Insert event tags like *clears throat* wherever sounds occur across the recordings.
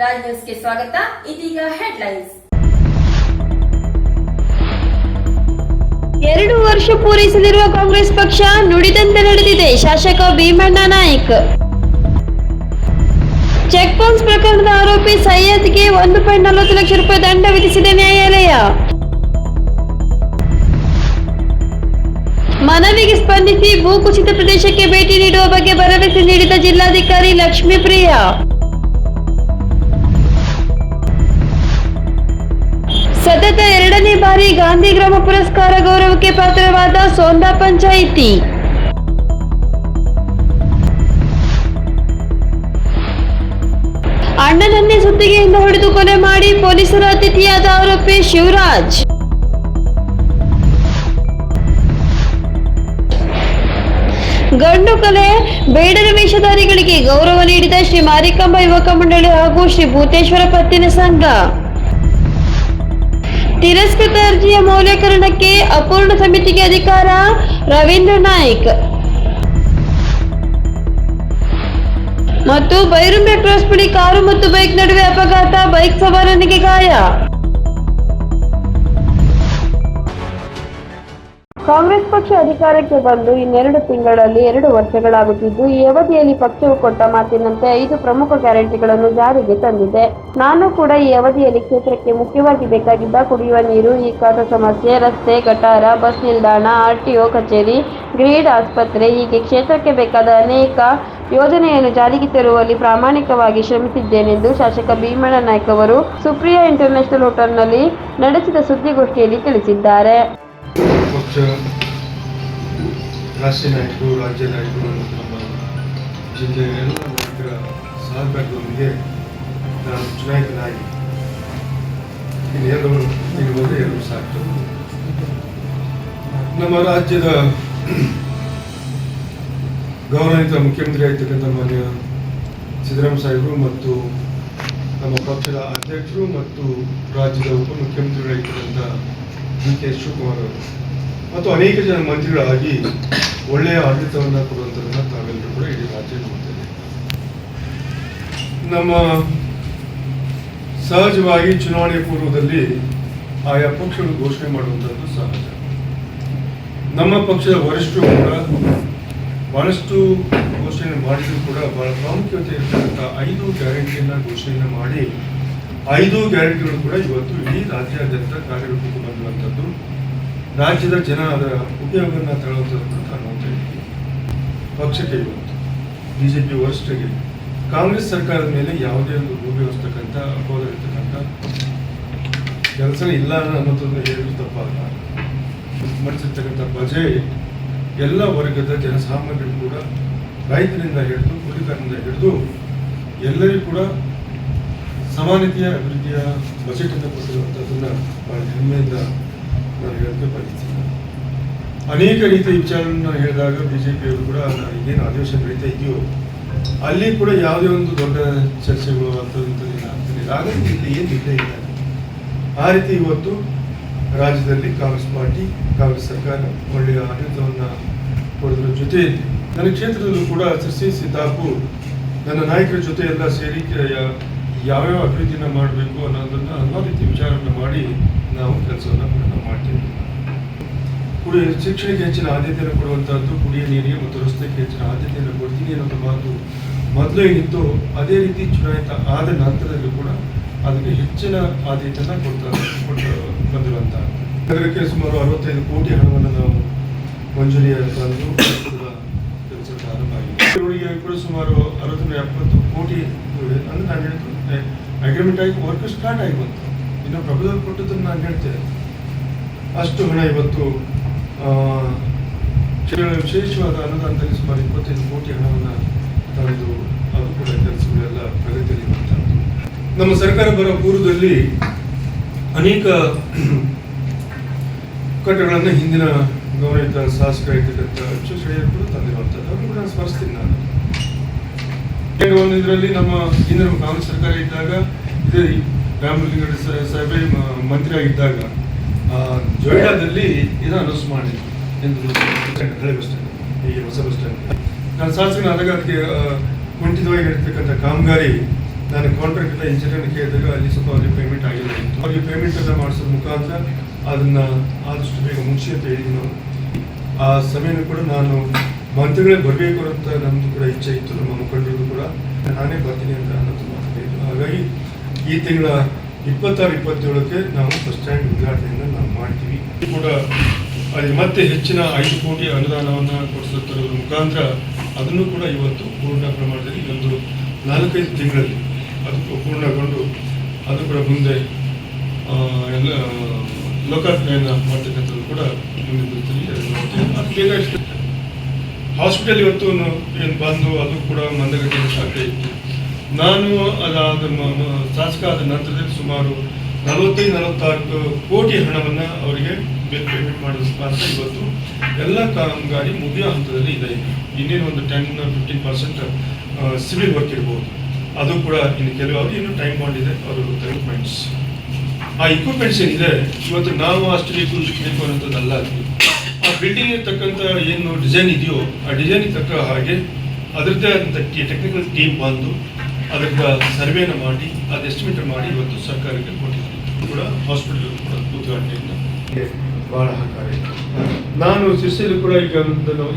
ರಾಜ್ ನ್ಯೂಸ್ಗೆ ಸ್ವಾಗತ. ಇದೀಗ ಹೆಡ್ಲೈನ್ಸ್. ಎರಡು ವರ್ಷ ಪೂರೈಸಲಿರುವ ಕಾಂಗ್ರೆಸ್ ಪಕ್ಷ ನುಡಿದಂತೆ ನಡೆದಿದೆ. ಶಾಸಕ ಭೀಮಣ್ಣ ನಾಯಕ್. ಚೆಕ್ ಬೌನ್ಸ್ ಪ್ರಕರಣದ ಆರೋಪಿ ಸೈಯದ್ಗೆ ಒಂದು ಪಾಯಿಂಟ್ ನಲವತ್ತು ಲಕ್ಷ ರೂಪಾಯಿ ದಂಡ ವಿಧಿಸಿದೆ ನ್ಯಾಯಾಲಯ. ಮನವಿಗೆ ಸ್ಪಂದಿಸಿ ಭೂಕುಸಿತ ಪ್ರದೇಶಕ್ಕೆ ಭೇಟಿ ನೀಡುವ ಬಗ್ಗೆ ಭರವಸೆ ನೀಡಿದ ಜಿಲ್ಲಾಧಿಕಾರಿ ಲಕ್ಷ್ಮೀಪ್ರಿಯ. ಸತತ ಎರಡನೇ ಬಾರಿ ಗಾಂಧಿ ಗ್ರಾಮ ಪುರಸ್ಕಾರ ಗೌರವಕ್ಕೆ ಪಾತ್ರವಾದ ಸೋಂದಾ ಪಂಚಾಯಿತಿ. ಅಣ್ಣನನ್ನೇ ಸುತ್ತಿಗೆಯಿಂದ ಹೊಡೆದು ಕೊಲೆ ಮಾಡಿ ಪೊಲೀಸರ ಅತಿಥಿಯಾದ ಆರೋಪಿ ಶಿವರಾಜ್. ಗಂಡು ಕಲೆ ಬೇಡರ ವೇಷಧಾರಿಗಳಿಗೆ ಗೌರವ ನೀಡಿದ ಶ್ರೀ ಮಾರಿಕಾಂಬ ಯುವಕ ಮಂಡಳಿ ಹಾಗೂ ಶ್ರೀ ಭೂತೇಶ್ವರ ಪತ್ತಿನ ಸಂಘ. ತಿರಸ್ಕೃತ ಅರ್ಜಿಯ ಮೌಲ್ಯೀಕರಣಕ್ಕೆ ಅಪೂರ್ಣ ಸಮಿತಿಗೆ ಅಧಿಕಾರ ರವೀಂದ್ರ ನಾಯ್ಕ್. ಮತ್ತು ಬೈರುಂಬೆ ಕ್ರಾಸ್ ಬಳಿ ಕಾರು ಮತ್ತು ಬೈಕ್ ನಡುವೆ ಅಪಘಾತ, ಬೈಕ್ ಸವಾರನಿಗೆ ಗಾಯ. ಪಕ್ಷ ಅಧಿಕಾರಕ್ಕೆ ಬಂದು ಇನ್ನೆರಡು ತಿಂಗಳಲ್ಲಿ ಎರಡು ವರ್ಷಗಳಾಗುತ್ತಿದ್ದು, ಈ ಅವಧಿಯಲ್ಲಿ ಪಕ್ಷವು ಕೊಟ್ಟ ಮಾತಿನಂತೆ ಐದು ಪ್ರಮುಖ ಗ್ಯಾರಂಟಿಗಳನ್ನು ಜಾರಿಗೆ ತಂದಿದೆ. ನಾನು ಕೂಡ ಈ ಅವಧಿಯಲ್ಲಿ ಕ್ಷೇತ್ರಕ್ಕೆ ಮುಖ್ಯವಾಗಿ ಬೇಕಾಗಿದ್ದ ಕುಡಿಯುವ ನೀರು, ಈ ಕಾಸ ಸಮಸ್ಯೆ, ರಸ್ತೆ, ಗಟಾರ, ಬಸ್ ನಿಲ್ದಾಣ ಆರ್ಟಿಒ ಕಚೇರಿ, ಗ್ರೀಡ್ ಆಸ್ಪತ್ರೆ, ಹೀಗೆ ಕ್ಷೇತ್ರಕ್ಕೆ ಬೇಕಾದ ಅನೇಕ ಯೋಜನೆಯನ್ನು ಜಾರಿಗೆ ತರುವಲ್ಲಿ ಪ್ರಾಮಾಣಿಕವಾಗಿ ಶ್ರಮಿಸಿದ್ದೇನೆಂದು ಶಾಸಕ ಭೀಮಣ್ಣ ನಾಯ್ಕ ಅವರು ಸುಪ್ರಿಯಾ ಇಂಟರ್ನ್ಯಾಷನಲ್ ಹೋಟೆಲ್ನಲ್ಲಿ ನಡೆಸಿದ ಸುದ್ದಿಗೋಷ್ಠಿಯಲ್ಲಿ ತಿಳಿಸಿದ್ದಾರೆ. ರಾಷ್ಟ್ರೀಯ ನಾಯಕರು, ರಾಜ್ಯ ನಾಯಕರು ನಮ್ಮ ಜಿಲ್ಲೆಯ ಎಲ್ಲ ನಾಯಕರ ಸಹಕಾರದೊಂದಿಗೆ ನಾನು ಚುನಾಯಿತನಾಗಿ ಇನ್ನೇನು ಇರುವುದು ಎರಡು ಸಾಕು. ನಮ್ಮ ರಾಜ್ಯದ ಗೌರವಿತ ಮುಖ್ಯಮಂತ್ರಿ ಆಗಿರ್ತಕ್ಕಂಥ ಮಾನ್ಯ ಸಿದ್ದರಾಮಯ್ಯ ಸಾಹೇಬರು ಮತ್ತು ನಮ್ಮ ಪಕ್ಷದ ಅಧ್ಯಕ್ಷರು ಮತ್ತು ರಾಜ್ಯದ ಉಪಮುಖ್ಯಮಂತ್ರಿಗಳಾಗಿರ್ತಕ್ಕಂಥ ಡಿ ಕೆ ಶಿವಕುಮಾರ್ ಅವರು. ಮತ್ತು ಅನೇಕ ಜನ ಮಂತ್ರಿಗಳಾಗಿ ಒಳ್ಳೆಯ ಆಡಳಿತವನ್ನು ಕೊಡುವಂಥದ್ದನ್ನು ತಾವೆಲ್ಲರೂ ಕೂಡ ಇಡೀ ರಾಜ್ಯ ನೋಡ್ತೇವೆ ನಮ್ಮ ಸಹಜವಾಗಿ ಚುನಾವಣೆ ಪೂರ್ವದಲ್ಲಿ ಆಯಾ ಪಕ್ಷಗಳು ಘೋಷಣೆ ಮಾಡುವಂಥದ್ದು ಸಹಜ. ನಮ್ಮ ಪಕ್ಷದ ವರಿಷ್ಠರು ಕೂಡ ಬಹಳಷ್ಟು ಘೋಷಣೆ ಮಾಡಿದ್ರು ಕೂಡ ಬಹಳ ಪ್ರಾಮುಖ್ಯತೆ ಇರತಕ್ಕಂಥ ಐದು ಗ್ಯಾರಂಟಿಯನ್ನ ಘೋಷಣೆಯನ್ನು ಮಾಡಿ, ಐದು ಗ್ಯಾರಂಟಿಗಳು ಕೂಡ ಇವತ್ತು ಇಡೀ ರಾಜ್ಯಾದ್ಯಂತ ಕಾರ್ಯರೂಪಕ್ಕೆ ಬಂದಿರುವಂಥದ್ದು ರಾಜ್ಯದ ಜನ ಅದರ ಉಪಯೋಗವನ್ನು ನಾನು ನೋಡ್ತಾ ಪಕ್ಷಕ್ಕೆ ಇವತ್ತು ಪಿ ವರಿಷ್ಠರಿಗೆ. ಕಾಂಗ್ರೆಸ್ ಸರ್ಕಾರದ ಮೇಲೆ ಯಾವುದೇ ಒಂದು ಭೂವ್ಯವಸ್ತಕ್ಕಂಥ ಅಪವಾದ ಇರ್ತಕ್ಕಂಥ ಕೆಲಸ ಇಲ್ಲ ಅನ್ನೋದನ್ನು ಹೇಳಿದ್ರು ತಪ್ಪಲ್ಲ. ಮಾಡಿಸಿರ್ತಕ್ಕಂಥ ಬಜೆಟ್ ಎಲ್ಲ ವರ್ಗದ ಜನಸಾಮಾನ್ಯರು ಕೂಡ ರೈತರಿಂದ ಹಿಡಿದು ಕೂಲಿಕಾರರಿಂದ ಹಿಡಿದು ಎಲ್ಲರಿಗೂ ಕೂಡ ಸಮಾನತೆಯ ಅಭಿವೃದ್ಧಿಯ ಬಜೆಟ್ ಅನ್ನು ಭಾಳ ಬಹಳ ಹೆಮ್ಮೆಯಿಂದ ನಾನು ಹೇಳೋದಕ್ಕೆ ಬಯಸ್ತೀನಿ ಅನೇಕ ರೀತಿಯ ವಿಚಾರವನ್ನು ನಾನು ಹೇಳಿದಾಗ ಪಿಯವರು ಕೂಡ ಏನು ಆದೇಶ ನಡೀತಾ ಇದೆಯೋ, ಅಲ್ಲಿ ಕೂಡ ಯಾವುದೇ ಒಂದು ದೊಡ್ಡ ಚರ್ಚೆಗಳು ಅಂತ ಆಗ್ತಿರಲಿಲ್ಲ ಹಾಗಾಗಿ ಇಲ್ಲಿ ಏನು ಇಲ್ಲೇ ಇಲ್ಲ ಆ ರೀತಿ ಇವತ್ತು ರಾಜ್ಯದಲ್ಲಿ ಕಾಂಗ್ರೆಸ್ ಪಾರ್ಟಿ, ಕಾಂಗ್ರೆಸ್ ಸರ್ಕಾರ ಒಳ್ಳೆಯ ಆಡಳಿತವನ್ನು ಕೊಡೋದ್ರ ಜೊತೆ ನನ್ನ ಕ್ಷೇತ್ರದಲ್ಲೂ ಕೂಡ ಸಸಿ ಸಿದ್ದಾಪುರ್, ನನ್ನ ನಾಯಕರ ಜೊತೆ ಎಲ್ಲ ಸೇರಿ ಯಾವ್ಯಾವ ಅಭಿವೃದ್ಧಿನ ಮಾಡಬೇಕು ಅನ್ನೋದನ್ನ ಅನ್ನೋ ರೀತಿ ವಿಚಾರವನ್ನು ಮಾಡಿ ನಾವು ಕೆಲಸವನ್ನು ಕೂಡ ನಾವು ಮಾಡ್ತೀವಿ ಶಿಕ್ಷಣಕ್ಕೆ ಹೆಚ್ಚಿನ ಆದ್ಯತೆಯನ್ನು ಕೊಡುವಂಥದ್ದು ಕುಡಿಯ ನೀರಿಗೆ ಮತ್ತು ರಸ್ತೆಗೆ ಹೆಚ್ಚಿನ ಆದ್ಯತೆಯನ್ನು ಕೊಡ್ತೀನಿ ಅನ್ನೋದು ಮಾತು ಮೊದಲು ಏನಿತ್ತು ಅದೇ ರೀತಿ ಚುನಾಯಿತ ಆದ ನಂತರದಲ್ಲೂ ಕೂಡ ಅದಕ್ಕೆ ಹೆಚ್ಚಿನ ಆದ್ಯತೆಯನ್ನು ಕೊಡ್ತಾ ಕೊಟ್ಟು ಬಂದಿರುವಂಥ ನಗರಕ್ಕೆ ಸುಮಾರು ಅರವತ್ತೈದು ಕೋಟಿ ಹಣವನ್ನು ನಾವು ಮಂಜೂರಿಯಾಗಿ ತಂದು ಇವರಿಗೆ ಕೂಡ ಸುಮಾರು ಅರವತ್ತರಿಂದ ಎಪ್ಪತ್ತು ಕೋಟಿ. ಅಂದ್ರೆ ನಾನು ಹೇಳಿದ್ದು ಅಗ್ರಿಮೆಂಟ್ ಆಗಿ ವರ್ಕ್ ಸ್ಟಾರ್ಟ್ ಆಗಿ ಬಂತು ಇನ್ನು ಪ್ರಪೋಸಲ್ ಕೊಟ್ಟದನ್ನು ನಾನು ಹೇಳ್ತೇನೆ. ಅಷ್ಟು ಹಣ ಇವತ್ತು ವಿಶೇಷವಾದ ಅನುದಾನದಲ್ಲಿ ಸುಮಾರು ಇಪ್ಪತ್ತೈದು ಕೋಟಿ ಹಣವನ್ನು ತಂದು ಅದು ಕೂಡ ಕೆಲಸಗಳೆಲ್ಲ ಪ್ರಗತಿಯಲ್ಲಿ ನಮ್ಮ ಸರ್ಕಾರ ಬರೋ ಪೂರ್ವದಲ್ಲಿ ಅನೇಕ *clears throat* ಕಟ್ಟಡಗಳನ್ನು ಹಿಂದಿನ ಗೌರವಿತ ಶಾಸಕ ಇರ್ತಕ್ಕಂಥ ಹೆಚ್ಚು ಕೂಡ ತಂದಿರುವಂಥದ್ದು. ಅದನ್ನು ನಾನು ಸ್ಮರಿಸ್ತೀನಿ ನಾನು. ಏನು ಒಂದು ಇದರಲ್ಲಿ ನಮ್ಮ ಹಿಂದಿನ ಕಾಂಗ್ರೆಸ್ ಸರ್ಕಾರ ಇದ್ದಾಗ ಇದೇ ರಾಮಲಿಂಗಡ ಮಂತ್ರಿ ಆಗಿದ್ದಾಗ ಜೊಯ್ಡಾದಲ್ಲಿ ಇದನ್ನು ಅನೌನ್ಸ್ ಮಾಡಿದ್ರು. ಎಂದು ಹಳೆ ಬಸ್ ಸ್ಟ್ಯಾಂಡ್ ಈಗ ಹೊಸ ಬಸ್ ಸ್ಟ್ಯಾಂಡ್. ನಾನು ಶಾಸಕನಾದಾಗ ಅದಕ್ಕೆ ಆ, ಕುಂಠಿತವಾಗಿ ನಡೀತಕ್ಕಂಥ ಕಾಮಗಾರಿ ನಾನು ಕಾಂಟ್ರಾಕ್ಟ್ ಇಂಜಿನಿಯರ್ ಕೇಳಿದಾಗ ಅಲ್ಲಿ ಸ್ವಲ್ಪ ಅವ್ರಿಗೆ ಪೇಮೆಂಟ್ ಆಗಿಲ್ಲ. ಅವ್ರಿಗೆ ಪೇಮೆಂಟ್ ಎಲ್ಲ ಮಾಡಿಸೋದ್ರ ಮುಖಾಂತರ ಅದನ್ನ ಆದಷ್ಟು ಬೇಗ ಮುಗಿಸಿ ಅಂತ ಹೇಳಿದ್ದೀನಿ ನಾವು ಆ ಸಭೆಯನ್ನು ಕೂಡ ನಾನು ಮಂತ್ರಿಗಳೇ ಬರಬೇಕು ಅಂತ ನಮ್ಮದು ಕೂಡ ಇಚ್ಛೆ ಇತ್ತು, ನಮ್ಮ ಮುಖಂಡರಿಗೂ ಕೂಡ. ನಾನೇ ಬರ್ತೀನಿ ಅಂತ ಅನ್ನೋದು ಮಾತಾಡಿದ್ದು ಹಾಗಾಗಿ ಈ ತಿಂಗಳ ಇಪ್ಪತ್ತಾರು, ಇಪ್ಪತ್ತೇಳಕ್ಕೆ ನಾವು ಫಸ್ಟ್ ಸ್ಟ್ಯಾಂಡ್ ಉದ್ಘಾಟನೆಯನ್ನು ನಾವು ಮಾಡ್ತೀವಿ. ಕೂಡ ಅಲ್ಲಿ ಮತ್ತೆ ಹೆಚ್ಚಿನ ಐದು ಕೋಟಿ ಅನುದಾನವನ್ನು ಕೊಡಿಸುತ್ತಿರೋದ್ರ ಮುಖಾಂತರ ಅದನ್ನು ಕೂಡ ಇವತ್ತು ಪೂರ್ಣ ಪ್ರಮಾಣದಲ್ಲಿ ಒಂದು ನಾಲ್ಕೈದು ತಿಂಗಳಲ್ಲಿ ಅದು ಪೂರ್ಣಗೊಂಡು ಅದು ಕೂಡ ಮುಂದೆ ಎಲ್ಲ ಲೋಕಾರ್ಪಣೆಯನ್ನು ಮಾಡ್ತಕ್ಕಂಥದ್ದು ಕೂಡ ಬೇಗ ಹಾಸ್ಪಿಟಲ್ ಇವತ್ತು ಏನು ಬಂದು ಅದು ಕೂಡ ಮಂದಗತಿಯಲ್ಲಿ ಸಾಧ್ಯ ಇತ್ತು. ನಾನು ಅದಾದ ಶಾಸಕ ಆದ ನಂತರದಲ್ಲಿ ಸುಮಾರು ನಲವತ್ತೈದು, ನಲವತ್ತಾರು ಕೋಟಿ ಹಣವನ್ನು ಅವರಿಗೆ ಪೇಮೆಂಟ್ ಮುಖಾಂತರ ಇವತ್ತು. ಎಲ್ಲ ಕಾಮಗಾರಿ ಮುಗಿಯೋ ಹಂತದಲ್ಲಿ ಇದೆ. ಇನ್ನೇನು ಒಂದು ten fifteen percent civil work ಇರ್ಬೋದು. ಅದು ಕೂಡ ಇನ್ನು ಕೆಲವು ಅವರು ಇನ್ನೂ ಟೈಮ್ ಮಾಡಿದೆ ಅವರು ಎಕ್ವಿಪ್ಮೆಂಟ್ಸ್ ಆ ಇಕ್ವಿಪ್ಮೆಂಟ್ಸ್ ಏನಿದೆ, ಇವತ್ತು ನಾವು ಅಷ್ಟು ಬೇಕು ಬೇಕು ಅನ್ನೋಂಥದ್ದಲ್ಲ ಆ ಬಿಲ್ಡಿಂಗ್ ತಕ್ಕಂಥ ಏನು ಡಿಸೈನ್ ಇದೆಯೋ, ಆ ಡಿಸೈನಿಗೆ ತಕ್ಕ ಹಾಗೆ ಅದರದ್ದೇ ಆದಂಥ ಟೆಕ್ನಿಕಲ್ ಟೀಮ್ ಬಂದು ಅದಕ್ಕೆ ಸರ್ವೇನ ಮಾಡಿ, ಅದು ಎಸ್ಟಿಮೇಟ್ ಮಾಡಿ ಇವತ್ತು ಸರ್ಕಾರಕ್ಕೆ ಕೊಟ್ಟಿದ್ದಾರೆ. ಕೂಡ ಹಾಸ್ಪಿಟಲ್ ಕೂಡ ಬಹಳ ಸಹಕಾರಿ ನಾನು ಶಿರ್ಸಿಯಲ್ಲಿ ಕೂಡ ಈಗ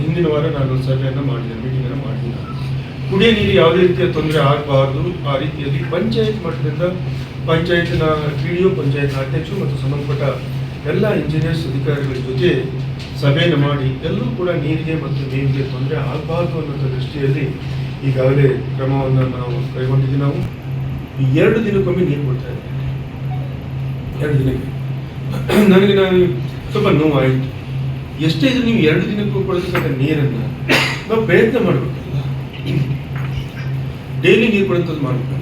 ಹಿಂದಿನ ವಾರ ನಾನು ಸರ್ವೆಯನ್ನು ಮಾಡಿದ್ದೇನೆ ಮೀಟಿಂಗನ್ನು ಮಾಡಿದ್ದೀನಿ ಕುಡಿಯ ನೀರು ಯಾವುದೇ ರೀತಿಯ ತೊಂದರೆ ಆಗಬಾರ್ದು, ಆ ರೀತಿಯಲ್ಲಿ ಪಂಚಾಯತ್ ಮಟ್ಟದಿಂದ ಪಂಚಾಯತ್ನ ಡಿ ಒ ಪಂಚಾಯತ್ನ ಅಧ್ಯಕ್ಷರು ಮತ್ತು ಸಂಬಂಧಪಟ್ಟ ಎಲ್ಲ ಇಂಜಿನಿಯರ್ಸ್ ಅಧಿಕಾರಿಗಳ ಜೊತೆ ಸಭೆಯನ್ನು ಮಾಡಿ ಎಲ್ಲರೂ ಕೂಡ ನೀರಿಗೆ ಮತ್ತು ನೀರಿಗೆ ತೊಂದರೆ ಆಗಬಾರ್ದು ಅನ್ನೋ ದೃಷ್ಟಿಯಲ್ಲಿ ಈಗಾಗಲೇ ಕ್ರಮವನ್ನು ನಾವು ಕೈಗೊಂಡಿದ್ದೀವಿ. ನಾವು ಎರಡು ದಿನಕ್ಕೊಮ್ಮೆ ನೀರು ಕೊಡ್ತಾ ಇದ್ದೀವಿ. ಎರಡು ದಿನಕ್ಕೆ. ನನಗೆ ನಾನು ಸ್ವಲ್ಪ ನೋವಾಯಿತು. ಎಷ್ಟೇ ಇದು ನೀವು ಎರಡು ದಿನಕ್ಕೂ ಕೊಡತಕ್ಕಂಥ ನೀರನ್ನು ನಾವು ಪ್ರಯತ್ನ ಮಾಡಬೇಕಲ್ಲ. ಡೈಲಿ ನೀರು ಕೊಡುವಂಥದ್ದು ಮಾಡಬೇಕಲ್ಲ.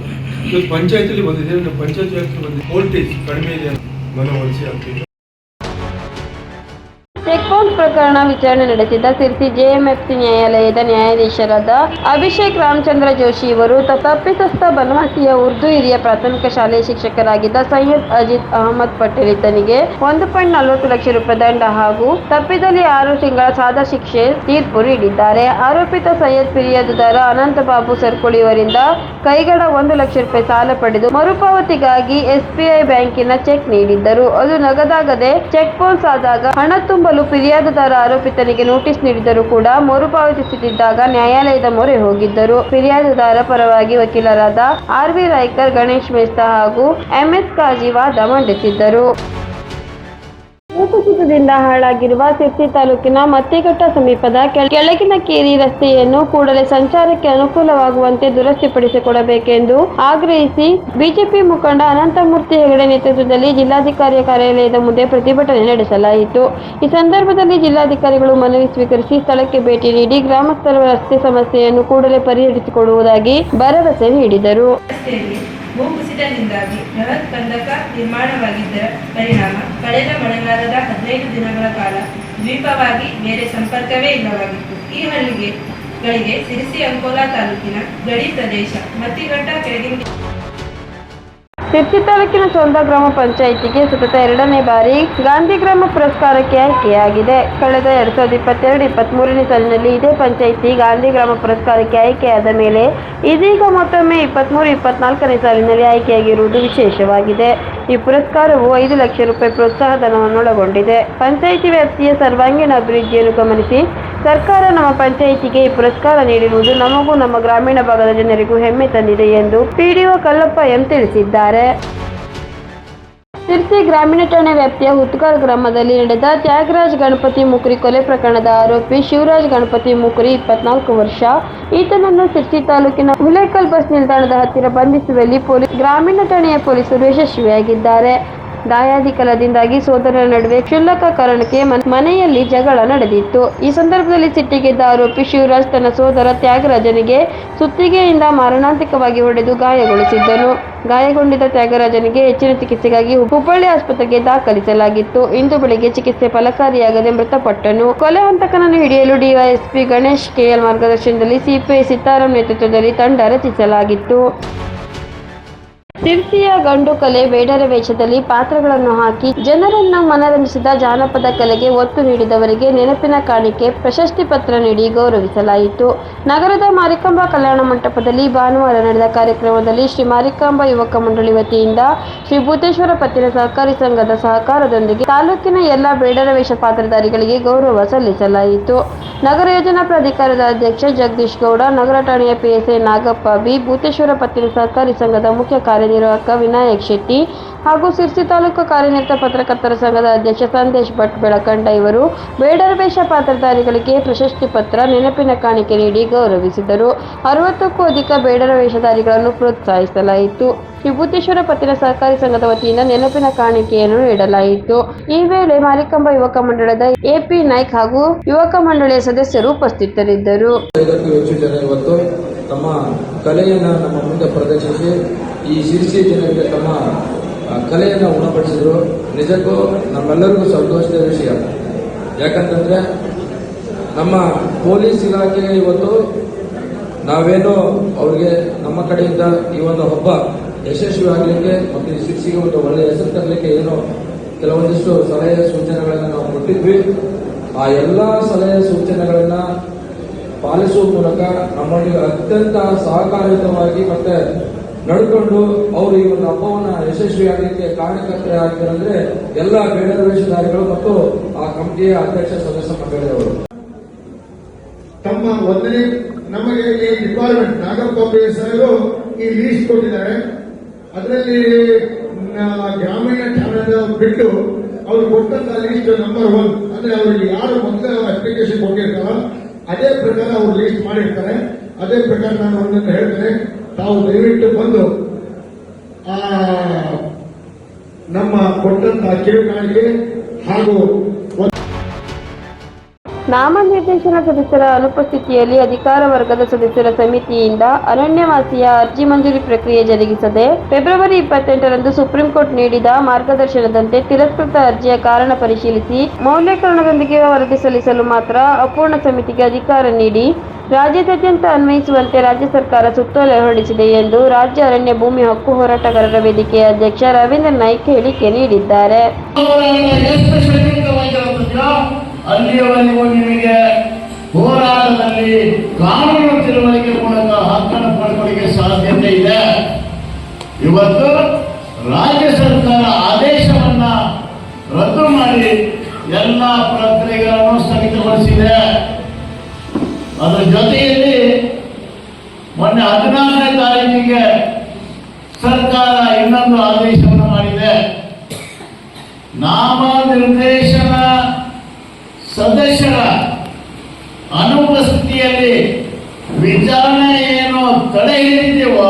ಇವತ್ತು ಪಂಚಾಯತಿಲಿ ಬಂದಿದೆ. ಅಂದ್ರೆ ಪಂಚಾಯತ್ ವ್ಯಾಪ್ತಿ ಬಂದಿದೆ. ವೋಲ್ಟೇಜ್ ಕಡಿಮೆ ಇದೆ ಮನವೊಲಿಸಿ ಆಗ್ತಿದೆ. ಬೌನ್ಸ್ ಪ್ರಕರಣ ವಿಚಾರಣೆ ನಡೆಸಿದ ಸಿರ್ಸಿ ಜೆಎಂಎಫ್ಸಿ ನ್ಯಾಯಾಲಯದ ನ್ಯಾಯಾಧೀಶರಾದ ಅಭಿಷೇಕ್ ರಾಮಚಂದ್ರ ಜೋಶಿ ಇವರು ತಪ್ಪಿತಸ್ಥ ಬನವಾಸಿಯ ಉರ್ದು ಹಿರಿಯ ಪ್ರಾಥಮಿಕ ಶಾಲೆಯ ಶಿಕ್ಷಕರಾಗಿದ್ದ ಸೈಯದ್ ಅಜಿತ್ ಅಹಮದ್ ಪಟೇಲ್ ಇತನಿಗೆ ಒಂದು ಪಾಯಿಂಟ್ ನಲವತ್ತು ಲಕ್ಷ ರೂಪಾಯಿ ದಂಡ ಹಾಗೂ ತಪ್ಪಿದಲ್ಲಿ ಆರು ತಿಂಗಳ ಸಾದಾ ಶಿಕ್ಷೆ ತೀರ್ಪು ನೀಡಿದ್ದಾರೆ. ಆರೋಪಿತ ಸೈಯದ್ ಫಿರ್ಯಾದುದಾರ ಅನಂತ ಬಾಬು ಸರ್ಕುಳಿ ಇವರಿಂದ ಕೈಗಡ ಒಂದು ಲಕ್ಷ ರೂಪಾಯಿ ಸಾಲ ಪಡೆದು ಮರುಪಾವತಿಗಾಗಿ ಎಸ್ಬಿಐ ಬ್ಯಾಂಕಿನ ಚೆಕ್ ನೀಡಿದ್ದರು. ಅದು ನಗದಾಗದೆ ಚೆಕ್ ಬೌನ್ಸ್ ಆದಾಗ ಹಣ ತುಂಬಲು ಫಿರ್ಯಾದುದಾರ ಆರೋಪಿತನಿಗೆ ನೋಟಿಸ್ ನೀಡಿದರೂ ಕೂಡ ಮರುಪಾವತಿಸದಿದ್ದಾಗ ನ್ಯಾಯಾಲಯದ ಮೊರೆ ಹೋಗಿದ್ದರು. ಫಿರ್ಯಾದುದಾರ ಪರವಾಗಿ ವಕೀಲರಾದ ಆರ್ ವಿ ರಾಯ್ಕರ್, ಗಣೇಶ್ ಮೇಸ್ತಾ ಹಾಗೂ ಎಂಎಸ್ ಕಾಜಿ ವಾದ ಮಂಡಿಸಿದ್ದರು. ಭೂಕುಸಿತದಿಂದ ಹಾಳಾಗಿರುವ ಸಿರ್ಸಿ ತಾಲೂಕಿನ ಮತ್ತಿಘಟ್ಟ ಸಮೀಪದ ಕೆಳಗಿನ ಕೇರಿ ರಸ್ತೆಯನ್ನು ಕೂಡಲೇ ಸಂಚಾರಕ್ಕೆ ಅನುಕೂಲವಾಗುವಂತೆ ದುರಸ್ತಿಪಡಿಸಿಕೊಡಬೇಕೆಂದು ಆಗ್ರಹಿಸಿ ಬಿಜೆಪಿ ಮುಖಂಡ ಅನಂತಮೂರ್ತಿ ಹೆಗಡೆ ನೇತೃತ್ವದಲ್ಲಿ ಜಿಲ್ಲಾಧಿಕಾರಿ ಕಾರ್ಯಾಲಯದ ಮುಂದೆ ಪ್ರತಿಭಟನೆ ನಡೆಸಲಾಯಿತು. ಈ ಸಂದರ್ಭದಲ್ಲಿ ಜಿಲ್ಲಾಧಿಕಾರಿಗಳು ಮನವಿ ಸ್ವೀಕರಿಸಿ ಸ್ಥಳಕ್ಕೆ ಭೇಟಿ ನೀಡಿ ಗ್ರಾಮಸ್ಥರ ರಸ್ತೆ ಸಮಸ್ಯೆಯನ್ನು ಕೂಡಲೇ ಪರಿಹರಿಸಿಕೊಡುವುದಾಗಿ ಭರವಸೆ ನೀಡಿದರು. ಭೂಕುಸಿತದಿಂದಾಗಿ ಬೃಹತ್ ಕಂದಕ ನಿರ್ಮಾಣವಾಗಿದ್ದರ ಪರಿಣಾಮ ಕಳೆದ ಮಳೆಗಾಲದ ಹದಿನೈದು ದಿನಗಳ ಕಾಲ ದ್ವೀಪವಾಗಿ ಬೇರೆ ಸಂಪರ್ಕವೇ ಇಲ್ಲವಾಗಿತ್ತು. ಈ ಹಳ್ಳಿಗೆ ಗಳಿಗೆ ಸಿರಿಸಿ ಅಂಕೋಲಾ ತಾಲೂಕಿನ ಗಡಿ ಪ್ರದೇಶ ಮತ್ತಿಘಟ್ಟ ಕೆಳಗಿನ ಸಿರ್ಸಿ ತಾಲೂಕಿನ ಸೊಂದ ಗ್ರಾಮ ಪಂಚಾಯಿತಿಗೆ ಸತತ ಎರಡನೇ ಬಾರಿ ಗಾಂಧಿ ಗ್ರಾಮ ಪುರಸ್ಕಾರಕ್ಕೆ ಆಯ್ಕೆಯಾಗಿದೆ. ಕಳೆದ ಎರಡ್ ಸಾವಿರದ ಇಪ್ಪತ್ತೆರಡು ಇಪ್ಪತ್ಮೂರನೇ ಸಾಲಿನಲ್ಲಿ ಇದೇ ಪಂಚಾಯಿತಿ ಗಾಂಧಿ ಗ್ರಾಮ ಪುರಸ್ಕಾರಕ್ಕೆ ಆಯ್ಕೆಯಾದ ಮೇಲೆ ಇದೀಗ ಮತ್ತೊಮ್ಮೆ ಇಪ್ಪತ್ಮೂರು, ಇಪ್ಪತ್ನಾಲ್ಕನೇ ಸಾಲಿನಲ್ಲಿ ಆಯ್ಕೆಯಾಗಿರುವುದು ವಿಶೇಷವಾಗಿದೆ. ಈ ಪುರಸ್ಕಾರವು ಐದು ಲಕ್ಷ ರೂಪಾಯಿ ಪ್ರೋತ್ಸಾಹ ಧನವನ್ನೊಳಗೊಂಡಿದೆ ಪಂಚಾಯಿತಿ ವ್ಯಾಪ್ತಿಯ ಸರ್ವಾಂಗೀಣ ಅಭಿವೃದ್ಧಿಯನ್ನು ಗಮನಿಸಿ ಸರ್ಕಾರ ನಮ್ಮ ಪಂಚಾಯಿತಿಗೆ ಈ ಪುರಸ್ಕಾರ ನೀಡಿರುವುದು ನಮಗೂ ನಮ್ಮ ಗ್ರಾಮೀಣ ಭಾಗದ ಜನರಿಗೂ ಹೆಮ್ಮೆ ತಂದಿದೆ ಎಂದು ಪಿಡಿಒ ಕಲ್ಲಪ್ಪ ಎಂ ತಿಳಿಸಿದ್ದಾರೆ. ಸಿರ್ಸಿ ಗ್ರಾಮೀಣ ಠಾಣೆ ವ್ಯಾಪ್ತಿಯ ಹುತ್ಕಾಲ್ ಗ್ರಾಮದಲ್ಲಿ ನಡೆದ ತ್ಯಾಗರಾಜ್ ಗಣಪತಿ ಮುಕ್ರಿ ಕೊಲೆ ಪ್ರಕರಣದ ಆರೋಪಿ ಶಿವರಾಜ್ ಗಣಪತಿ ಮುಕ್ರಿ ಇಪ್ಪತ್ನಾಲ್ಕು ವರ್ಷ. ಈತನನ್ನು ಸಿರ್ಸಿ ತಾಲೂಕಿನ ಹುಲೇಕಲ್ ಬಸ್ ನಿಲ್ದಾಣದ ಹತ್ತಿರ ಬಂಧಿಸುವಲ್ಲಿ ಪೊಲೀಸ್ ಗ್ರಾಮೀಣ ಠಾಣೆಯ ಪೊಲೀಸರು ಯಶಸ್ವಿಯಾಗಿದ್ದಾರೆ. ದಾಯಾದಿಕಲದಿಂದಾಗಿ ಸೋದರರ ನಡುವೆ ಕ್ಷುಲ್ಲಕ ಕಾರಣಕ್ಕೆ ಮನೆಯಲ್ಲಿ ಜಗಳ ನಡೆದಿತ್ತು. ಈ ಸಂದರ್ಭದಲ್ಲಿ ಸಿಟ್ಟಿಗೆದ್ದ ಆರೋಪಿ ಶಿವರಾಜ್ ತನ್ನ ಸೋದರ ತ್ಯಾಗರಾಜನಿಗೆ ಸುತ್ತಿಗೆಯಿಂದ ಮಾರಣಾಂತಿಕವಾಗಿ ಹೊಡೆದು ಗಾಯಗೊಳಿಸಿದ್ದನು. ಗಾಯಗೊಂಡಿದ್ದ ತ್ಯಾಗರಾಜನಿಗೆ ಹೆಚ್ಚಿನ ಚಿಕಿತ್ಸೆಗಾಗಿ ಹುಬ್ಬಳ್ಳಿ ಆಸ್ಪತ್ರೆಗೆ ದಾಖಲಿಸಲಾಗಿತ್ತು. ಇಂದು ಬೆಳಿಗ್ಗೆ ಚಿಕಿತ್ಸೆ ಫಲಕಾರಿಯಾಗದೆ ಮೃತಪಟ್ಟನು. ಕೊಲೆ ಹಂತಕನನ್ನು ಹಿಡಿಯಲು ಡಿವೈಎಸ್ಪಿ ಗಣೇಶ್ ಕೆಎಲ್ ಮಾರ್ಗದರ್ಶನದಲ್ಲಿ ಸಿಪಿಐ ಸೀತಾರಾಮ್ ನೇತೃತ್ವದಲ್ಲಿ ತಂಡ ರಚಿಸಲಾಗಿತ್ತು. ಸಿರ್ಸಿಯ ಗಂಡು ಕಲೆ ಬೇಡರ ವೇಷದಲ್ಲಿ ಪಾತ್ರಗಳನ್ನು ಹಾಕಿ ಜನರನ್ನು ಮನರಂಜಿಸಿದ ಜಾನಪದ ಕಲೆಗೆ ಒತ್ತು ನೀಡಿದವರಿಗೆ ನೆನಪಿನ ಕಾಣಿಕೆ, ಪ್ರಶಸ್ತಿ ಪತ್ರ ನೀಡಿ ಗೌರವಿಸಲಾಯಿತು. ನಗರದ ಮಾರಿಕಾಂಬಾ ಕಲ್ಯಾಣ ಮಂಟಪದಲ್ಲಿ ಭಾನುವಾರ ನಡೆದ ಕಾರ್ಯಕ್ರಮದಲ್ಲಿ ಶ್ರೀ ಮಾರಿಕಾಂಬಾ ಯುವಕ ಮಂಡಳಿ ವತಿಯಿಂದ ಶ್ರೀ ಭೂತೇಶ್ವರ ಪತ್ತಿನ ಸಹಕಾರಿ ಸಂಘದ ಸಹಕಾರದೊಂದಿಗೆ ತಾಲೂಕಿನ ಎಲ್ಲ ಬೇಡರ ವೇಷ ಪಾತ್ರಧಾರಿಗಳಿಗೆ ಗೌರವ ಸಲ್ಲಿಸಲಾಯಿತು. ನಗರ ಯೋಜನಾ ಪ್ರಾಧಿಕಾರದ ಅಧ್ಯಕ್ಷ ಜಗದೀಶ್ ಗೌಡ, ನಗರ ಠಾಣೆಯ ಪಿಎಸ್ಐ ನಾಗಪ್ಪ, ಬಿ ಭೂತೇಶ್ವರ ಪತ್ತಿನ ಸಹಕಾರಿ ಸಂಘದ ಮುಖ್ಯ ಕಾರ್ಯನಿರ್ವಾಹಕ ವಿನಾಯಕ್ ಶೆಟ್ಟಿ ಹಾಗೂ ಸಿರ್ಸಿ ತಾಲೂಕು ಕಾರ್ಯನಿರತ ಪತ್ರಕರ್ತರ ಸಂಘದ ಅಧ್ಯಕ್ಷ ಸಂದೇಶ್ ಭಟ್ ಬೆಳಕಂಡ ಇವರು ಬೇಡರ ವೇಷ ಪಾತ್ರಧಾರಿಗಳಿಗೆ ಪ್ರಶಸ್ತಿ ಪತ್ರ, ನೆನಪಿನ ಕಾಣಿಕೆ ನೀಡಿ ಗೌರವಿಸಿದರು. ಅರವತ್ತಕ್ಕೂ ಅಧಿಕ ಬೇಡರ ವೇಷಧಾರಿಗಳನ್ನು ಪ್ರೋತ್ಸಾಹಿಸಲಾಯಿತು. ವಿಭೂತೇಶ್ವರ ಭೂತೇಶ್ವರ ಪತ್ತಿನ ಸಹಕಾರಿ ಸಂಘದ ವತಿಯಿಂದ ನೆನಪಿನ ಕಾಣಿಕೆಯನ್ನು ನೀಡಲಾಯಿತು. ಈ ವೇಳೆ ಮಾರಿಕಂಬ ಯುವಕ ಮಂಡಳದ ಎಪಿ ನಾಯ್ಕ್ ಹಾಗೂ ಯುವಕ ಮಂಡಳಿಯ ಸದಸ್ಯರು ಉಪಸ್ಥಿತರಿದ್ದರು. ತಮ್ಮ ಕಲೆಯನ್ನು ನಮ್ಮ ಮುಂದೆ ಪ್ರದರ್ಶಿಸಿ ಈ ಶಿರ್ಸಿ ಜನಕ್ಕೆ ತಮ್ಮ ಕಲೆಯನ್ನು ಉಣಪಡಿಸಿದ್ರು ನಿಜಕ್ಕೂ ನಮ್ಮೆಲ್ಲರಿಗೂ ಸಂತೋಷದ ವಿಷಯ. ಯಾಕಂತಂದ್ರೆ ನಮ್ಮ ಪೊಲೀಸ್ ಇಲಾಖೆ ಇವತ್ತು ನಾವೇನೋ ಅವ್ರಿಗೆ ನಮ್ಮ ಕಡೆಯಿಂದ ಈ ಒಂದು ಹಬ್ಬ ಯಶಸ್ವಿ ಆಗಲಿಕ್ಕೆ ಮತ್ತು ಈ ಶಿರ್ಸಿಗೆ ಒಂದು ಒಳ್ಳೆಯ ಹೆಸರು ತರಲಿಕ್ಕೆ ಏನೋ ಕೆಲವೊಂದಿಷ್ಟು ಸಲಹೆ ಸೂಚನೆಗಳನ್ನು ನಾವು ಕೊಟ್ಟಿದ್ವಿ. ಆ ಎಲ್ಲ ಸಲಹೆ ಸೂಚನೆಗಳನ್ನು ಪಾಲಿಸುವ ಮೂಲಕ ನಮ್ಮೊಂದಿಗೆ ಅತ್ಯಂತ ಸಹಕಾರಯುತವಾಗಿ ಮತ್ತೆ ನಡ್ಕೊಂಡು ಅವರು ಈ ಒಂದು ಹಬ್ಬವನ್ನ ಯಶಸ್ವಿಯಾಗಲಿಕ್ಕೆ ಕಾರ್ಯಕರ್ತರ ಆಗಿದ್ದಾರೆ ಎಲ್ಲ ಬೇಡರ ಮತ್ತು ಆ ಕಮಿಟಿಯ ಅಧ್ಯಕ್ಷ ಸದಸ್ಯ ಮಂಡಳಿಯವರು ತಮ್ಮ ಒಂದನೇ, ನಮಗೆ ಈ ಡಿಪಾರ್ಟ್ಮೆಂಟ್ ನಾಗಪ್ಪ ಬೇಸರು ಈ ಲೀಸ್ಟ್ ಕೊಟ್ಟಿದ್ದಾರೆ. ಅದರಲ್ಲಿ ಗ್ರಾಮೀಣ ಠಾಣೆದ ಬಿಟ್ಟು ಅವ್ರು ಕೊಟ್ಟಂತ ಲೀಸ್ಟ್ ನಂಬರ್ ಒನ್ ಅಂದ್ರೆ ಅವರಿಗೆ ಯಾರು ಮೊದಲೇ ಅಪ್ಲಿಕೇಶನ್ ಕೊಟ್ಟಿರ್ತಾರೋ, ಅದೇ ಪ್ರಕಾರ ಅವರು ಲೀಸ್ಟ್ ಮಾಡಿರ್ತಾರೆ. ಅದೇ ಪ್ರಕಾರ ನಾನು ಒಂದನ್ನು ಹೇಳ್ತೇನೆ. ತಾವು ದಯವಿಟ್ಟು ಬಂದು, ಆ, ನಮ್ಮ ಕೊಟ್ಟಂತ ಕಿರುಕಾಣಿಗೆ ಹಾಗೂ ನಾಮನಿರ್ದೇಶನ ಸದಸ್ಯರ ಅನುಪಸ್ಥಿತಿಯಲ್ಲಿ ಅಧಿಕಾರ ವರ್ಗದ ಸದಸ್ಯರ ಸಮಿತಿಯಿಂದ ಅರಣ್ಯವಾಸಿಯ ಅರ್ಜಿ ಮಂಜೂರಿ ಪ್ರಕ್ರಿಯೆ ಜರುಗಿಸದೆ ಫೆಬ್ರವರಿ ಇಪ್ಪತ್ತೆಂಟರಂದು ಸುಪ್ರೀಂ ಕೋರ್ಟ್ ನೀಡಿದ ಮಾರ್ಗದರ್ಶನದಂತೆ ತಿರಸ್ಕೃತ ಅರ್ಜಿಯ ಕಾರಣ ಪರಿಶೀಲಿಸಿ ಮೌಲ್ಯೀಕರಣದೊಂದಿಗೆ ವರದಿ ಸಲ್ಲಿಸಲು ಮಾತ್ರ ಅಪೂರ್ಣ ಸಮಿತಿಗೆ ಅಧಿಕಾರ ನೀಡಿ ರಾಜ್ಯದಾದ್ಯಂತ ಅನ್ವಯಿಸುವಂತೆ ರಾಜ್ಯ ಸರ್ಕಾರ ಸುತ್ತೋಲೆ ಹೊರಡಿಸಿದೆ ಎಂದು ರಾಜ್ಯ ಅರಣ್ಯ ಭೂಮಿ ಹಕ್ಕು ಹೋರಾಟಗಾರರ ವೇದಿಕೆಯ ಅಧ್ಯಕ್ಷ ರವೀಂದ್ರ ನಾಯ್ಕ್ ಹೇಳಿಕೆ ನೀಡಿದ್ದಾರೆ. ಹೋರಾಟದಲ್ಲಿ ಕಾನೂನು ತಿಳುವಳಿಕೆ ಮೂಲಕ ಹಕ್ಕನ್ನು ಪಡ್ಕೊಳ್ಳಿಕ್ಕೆ ಸಾಧ್ಯತೆ ಇದೆ. ಇವತ್ತು ರಾಜ್ಯ ಸರ್ಕಾರ ಆದೇಶವನ್ನ ರದ್ದು ಮಾಡಿ ಎಲ್ಲ ಪ್ರಕ್ರಿಯೆಗಳನ್ನು ಸ್ಥಗಿತಗೊಳಿಸಿದೆ. ಅದರ ಜೊತೆಯಲ್ಲಿ ಮೊನ್ನೆ ಹದಿನಾರನೇ ತಾರೀಕಿಗೆ ಸರ್ಕಾರ ಇನ್ನೊಂದು ಆದೇಶವನ್ನು ಮಾಡಿದೆ. ನಾಮ ನಿರ್ದೇಶನ ಸದಸ್ಯರ ಅನುಪಸ್ಥಿತಿಯಲ್ಲಿ ವಿಚಾರಣೆ ಏನು ತಡೆ ಹಿಡಿದೆವೋ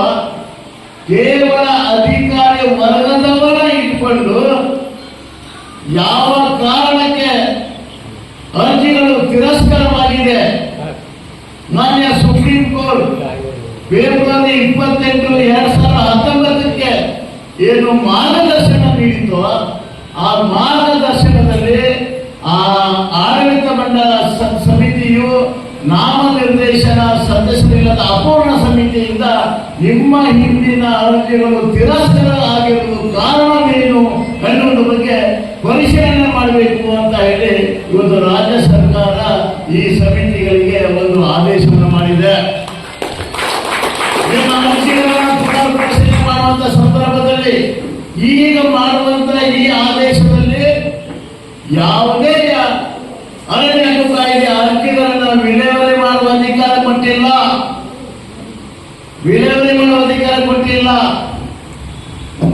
ಕೇವಲ ಅಧಿಕಾರಿ ವರ್ಗದವರ ಇಟ್ಕೊಂಡು ಯಾವ ಕಾರಣಕ್ಕೆ ಅರ್ಜಿಗಳು ತಿರಸ್ಕಾರವಾಗಿದೆ ಮಾನ್ಯ ಸುಪ್ರೀಂ ಕೋರ್ಟ್ ಫೆಬ್ರವರಿ ಇಪ್ಪತ್ತೆಂಟು ಎರಡ್ ಸಾವಿರದ ಹತ್ತೊಂಬತ್ತಕ್ಕೆ ಏನು ಮಾರ್ಗದರ್ಶನ ನೀಡಿತೋ ಆ ಮಾರ್ಗದರ್ಶನದಲ್ಲಿ ಆ ಆಡಳಿತ ಮಂಡಲ ಸಮಿತಿಯು ನಾಮನಿರ್ದೇಶನ ಸದಸ್ಯರಿಲ್ಲದ ಅಪೂರ್ಣ ಸಮಿತಿಯಿಂದ ನಿಮ್ಮ ಹಿಂದಿನ ಅರ್ಜಿಗಳು ತಿರಸ್ಕಾರ ಆಗಿರುವುದು ಕಾರಣವೇನು ಎನ್ನುವುದರ ಬಗ್ಗೆ ಪರಿಶೀಲನೆ ಮಾಡಬೇಕು ಅಂತ ಹೇಳಿ ಇವತ್ತು ರಾಜ್ಯ ಸರ್ಕಾರ ಈ ಸಮಿತಿಗಳಿಗೆ ಒಂದು ಆದೇಶವನ್ನು ಈಗ ಮಾಡುವಂತ ಈ ಆದೇಶದಲ್ಲಿ ಯಾವುದೇ ಅರಣ್ಯ ಹಕ್ಕು ಕಾಯ್ದೆ ವಿಲೇವಾರಿ ಮಾಡುವ ಅಧಿಕಾರ ಕೊಟ್ಟಿಲ್ಲ. ವಿಲೇವಾರಿ ಮಾಡುವ ಅಧಿಕಾರ ಕೊಟ್ಟಿಲ್ಲ.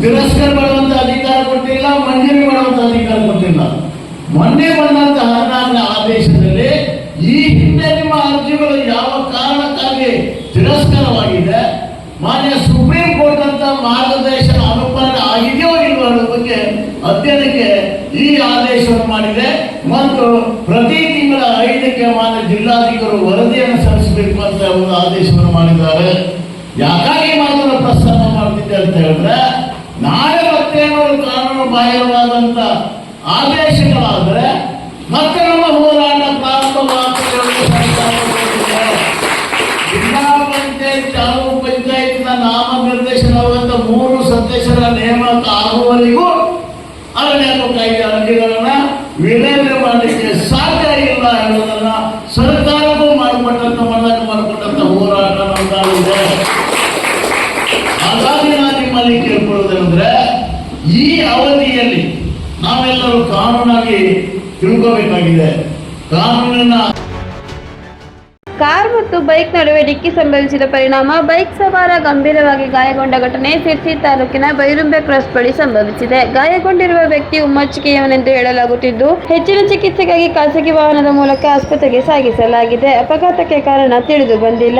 ತಿರಸ್ಕಾರ ಮಾಡುವಂತ ಅಧಿಕಾರ ಕೊಟ್ಟಿಲ್ಲ ಮಂಜೂರಿ ಮಾಡುವಂತ ಅಧಿಕಾರ ಕೊಟ್ಟಿಲ್ಲ. ಮೊನ್ನೆ ಬಂದಂತ ಹದಿನಾರನೇ ಆದೇಶದಲ್ಲಿ ಈ ಹಿಂದೆ ನಿಮ್ಮ ಅರ್ಜಿಗಳು ಯಾವ ಕಾರಣಕ್ಕಾಗಿ ತಿರಸ್ಕಾರವಾಗಿದೆ ಮಾನ್ಯ ಅಧ್ಯಯನಕ್ಕೆ ಈ ಆದೇಶವನ್ನು ಮಾಡಿದೆ ಮತ್ತು ಪ್ರತಿ ತಿಂಗಳ ಐದಕ್ಕೆ ಮಾನ್ಯ ಜಿಲ್ಲಾಧಿಕಾರಿ ವರದಿಯನ್ನು ಸಲ್ಲಿಸಬೇಕು ಅಂತ ಒಂದು ಆದೇಶವನ್ನು ಮಾಡಿದ್ದಾರೆ. ಯಾಕಾಗಿ ಮಾತ್ರ ಪ್ರಸ್ತಾಪ ಮಾಡ್ತಿದ್ದೆ ಅಂತ ಹೇಳಿದ್ರೆ, ನಾಳೆ ಮತ್ತೇನಾದ್ರು ಕಾನೂನು ಬಾಹಿರವಾದಂತ ಆದೇಶಗಳಾದ್ರೆ ಮತ್ತೆ ನಮ್ಮ ಹೋರಾಟ ಜಿಲ್ಲಾ ಪಂಚಾಯತ್ ತಾಲೂಕು ಪಂಚಾಯತ್ನ ನಾಮ ಮೂರು ಮೂರು ನೇಮಕ ಆಗುವವರೆಗೂ ಅರಣ್ಯ ಹಕ್ಕು ಕಾಯ್ದೆ ಅರ್ಜಿಗಳನ್ನ ವಿಲೇವಾರಿ ಮಾಡಲಿಕ್ಕೆ ಸಾಧ್ಯ ಇಲ್ಲ ಎನ್ನುವುದನ್ನ ಸರ್ಕಾರಕ್ಕೂ ಮಾಡಿಕೊಟ್ಟಂತ ಮನ್ನಕ್ಕೆ ಮಾಡಿಕೊಟ್ಟಂತ ಹೋರಾಟ ನಮ್ದಾಗಿದೆ. ಹಾಗಾಗಿ ನಾನು ನಿಮ್ಮಲ್ಲಿ ಕೇಳ್ಕೊಳ್ಳೋದೇನೆಂದ್ರೆ, ಈ ಅವಧಿಯಲ್ಲಿ ನಾವೆಲ್ಲರೂ ಕಾನೂನಾಗಿ ತಿಳ್ಕೋಬೇಕಾಗಿದೆ. ಕಾನೂನಿನ ಕಾರ್ ಮತ್ತು ಬೈಕ್ ನಡುವೆ ಡಿಕ್ಕಿ ಸಂಭವಿಸಿದ ಪರಿಣಾಮ ಬೈಕ್ ಸವಾರ ಗಂಭೀರವಾಗಿ ಗಾಯಗೊಂಡ ಘಟನೆ ಸಿರ್ಸಿ ತಾಲೂಕಿನ ಬೈರುಂಬೆ ಕ್ರಾಸ್ ಬಳಿ ಸಂಭವಿಸಿದೆ. ಗಾಯಗೊಂಡಿರುವ ವ್ಯಕ್ತಿ ಉಮ್ಮಚ್ಚಿಕೆಯವನೆಂದು ಹೇಳಲಾಗುತ್ತಿದ್ದು, ಹೆಚ್ಚಿನ ಚಿಕಿತ್ಸೆಗಾಗಿ ಖಾಸಗಿ ವಾಹನದ ಮೂಲಕ ಆಸ್ಪತ್ರೆಗೆ ಸಾಗಿಸಲಾಗಿದೆ. ಅಪಘಾತಕ್ಕೆ ಕಾರಣ ತಿಳಿದು ಬಂದಿಲ್ಲ.